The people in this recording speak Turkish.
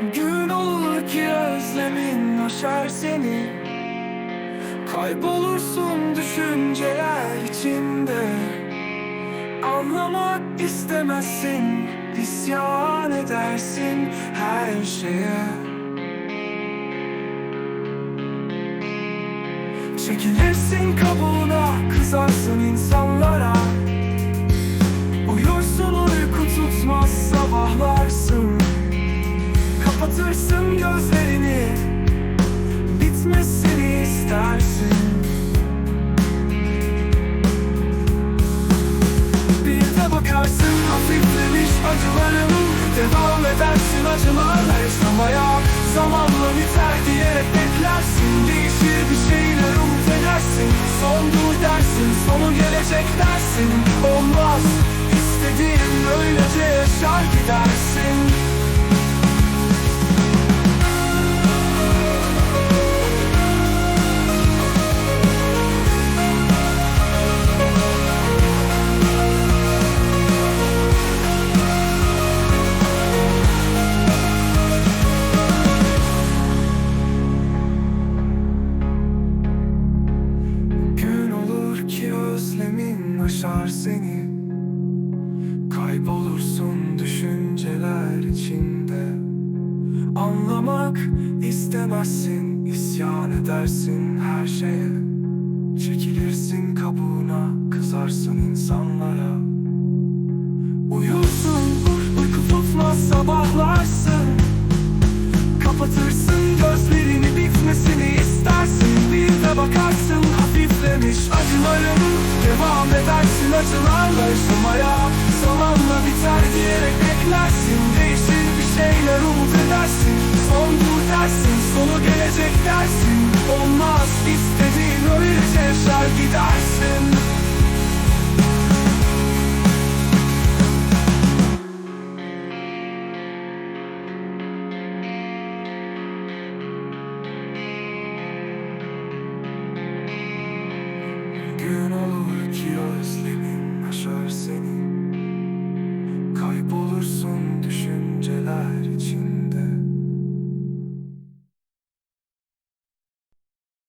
Gün olur ki özlemin aşar seni. Kaybolursun düşünceler içinde. Anlamak istemezsin isyan edersin her şeye. Çekilirsin kabuğuna Kızarsın Kapatırsın gözlerini. Bitmesini istersin. Bir de bakarsın hafiflemiş acıların. Devam edersin acılarla yaşamaya Zamanla biter diyerek beklersin. Değişir bir şeyler umut edersin. Son dur dersin sonu gelecek dersin. Olmaz. İstediğin öylece özlemin aşar seni. Kaybolursun düşünceler içinde. Anlamak istemezsin isyan edersin her şeye. Çekilirsin kabuğuna kızarsın insanlara. Uyursun uy- uyku tutmaz sabahlarsın. Kapatırsın gözlerini bitmesini istersin. Bir de bakarsın Geçmiş acılarını Devam edersin acılarla. Yaşamaya Zamanla biter diyerek beklersin. Değişir bir şeyler umut edersin. Son dur dersin sonu gelecek dersin. Olmaz istediğin öylece yaşar gidersin.